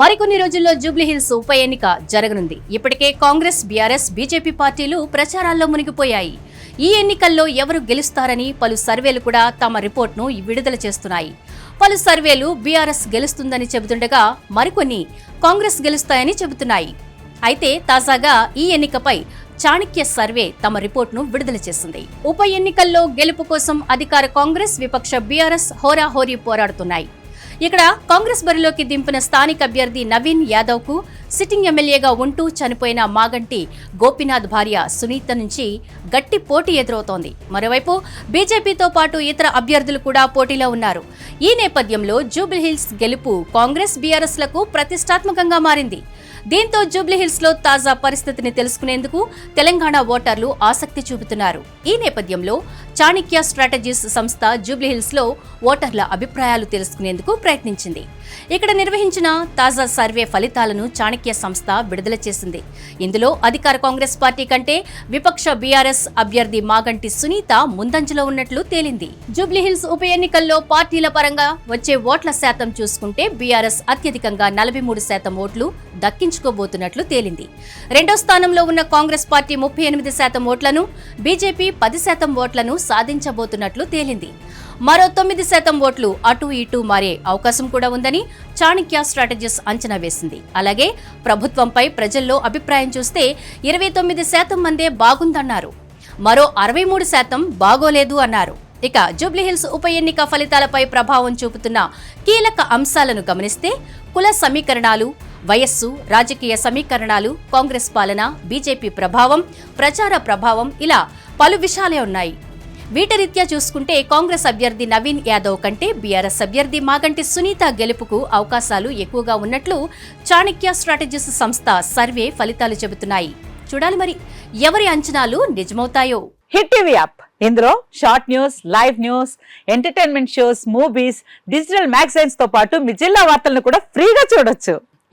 మరికొన్ని రోజుల్లో జూబ్లీహిల్స్ ఉప ఎన్నిక జరగనుంది. ఇప్పటికే కాంగ్రెస్ బీఆర్ఎస్ బీజేపీ పార్టీలు ప్రచారాల్లో మునిగిపోయాయి. ఈ ఎన్నికల్లో ఎవరు గెలుస్తారని పలు సర్వేలు కూడా తమ రిపోర్ట్ను విడుదల చేస్తున్నాయి. పలు సర్వేలు బీఆర్ఎస్ గెలుస్తుందని చెబుతుండగా మరికొన్ని కాంగ్రెస్ గెలుస్తాయని చెబుతున్నాయి. అయితే తాజాగా ఈ ఎన్నికపై చాణక్య సర్వే తమ రిపోర్ట్ను విడుదల చేసింది. ఉప ఎన్నికల్లో గెలుపు కోసం అధికార కాంగ్రెస్ విపక్ష బీఆర్ఎస్ హోరాహోరీ పోరాడుతున్నాయి. ఇక్కడ కాంగ్రెస్ బరిలోకి దింపిన స్థానిక అభ్యర్థి నవీన్ యాదవ్కు సిట్టింగ్ ఎమ్మెల్యేగా ఉంటూ చనిపోయిన మాగంటి గోపీనాథ్ భార్య సునీత నుంచి గట్టి పోటీ ఎదురవుతోంది. మరోవైపు బీజేపీతో పాటు ఇతర అభ్యర్థులు కూడా పోటీలో ఉన్నారు. ఈ నేపథ్యంలో జూబ్లీహిల్స్ గెలుపు కాంగ్రెస్ బీఆర్ఎస్లకు ప్రతిష్టాత్మకంగా మారింది. దీంతో జూబ్లీహిల్స్లో తాజా పరిస్థితిని తెలుసుకునేందుకు తెలంగాణ ఓటర్లు ఆసక్తి చూపుతున్నారు. ఈ నేపథ్యంలో చాణిక్య స్ట్రాటజీస్ సంస్థ జూబ్లీహిల్స్లో ఓటర్ల అభిప్రాయాలు తెలుసుకునేందుకు ప్రయత్నించింది. ఇక్కడ నిర్వహించిన తాజా సర్వే ఫలితాలను చాణక్య సంస్థ విడుదల చేసింది. ఇందులో అధికార కాంగ్రెస్ పార్టీ కంటే విపక్ష బీఆర్ఎస్ అభ్యర్థి మాగంటి సునీత ముందంజలో ఉన్నట్లు తేలింది. జూబ్లీహిల్స్ ఉప ఎన్నికల్లో పార్టీల పరంగా వచ్చే ఓట్ల శాతం చూసుకుంటే బీఆర్ఎస్ అత్యధికంగా నలభై మూడు శాతం ఓట్లు దక్కించుకోబోతున్నట్లు తేలింది. రెండో స్థానంలో ఉన్న కాంగ్రెస్ పార్టీ ముప్పై ఎనిమిది శాతం ఓట్లను బీజేపీ పది శాతం ఓట్లను సాధించబోతున్నట్లు తేలింది. మరో తొమ్మిది శాతం ఓట్లు అటు ఇటు మారే అవకాశం కూడా ఉందని చాణక్య స్ట్రాటజీస్ అంచనా వేసింది. అలాగే ప్రభుత్వంపై ప్రజల్లో అభిప్రాయం చూస్తే ఇరవై తొమ్మిది శాతం మందే బాగుందన్నారు. మరో అరవై మూడు శాతం బాగోలేదు అన్నారు. ఇక జూబ్లీహిల్స్ ఉప ఎన్నిక ఫలితాలపై ప్రభావం చూపుతున్న కీలక అంశాలను గమనిస్తే కుల సమీకరణాలు వయస్సు రాజకీయ సమీకరణాలు కాంగ్రెస్ పాలన బీజేపీ ప్రభావం ప్రచార ప్రభావం ఇలా పలు విషయాలే ఉన్నాయి. వీటరీత్యా చూసుకుంటే కాంగ్రెస్ అభ్యర్థి నవీన్ యాదవ్ కంటే బీఆర్ఎస్ అభ్యర్థి మాగంటి సునీత గెలుపుకు అవకాశాలు ఎక్కువగా ఉన్నట్లు చాణక్య స్ట్రాటజీస్ సంస్థ సర్వే ఫలితాలు చెబుతున్నాయి. చూడాలి మరి ఎవరి అంచనాలు నిజమవుతాయో. Hit TV app. ఇందులో short news live news entertainment shows movies digital మ్యాగజైన్స్తో పాటు మీ జిల్లా వార్తలను కూడా ఫ్రీగా చూడొచ్చు.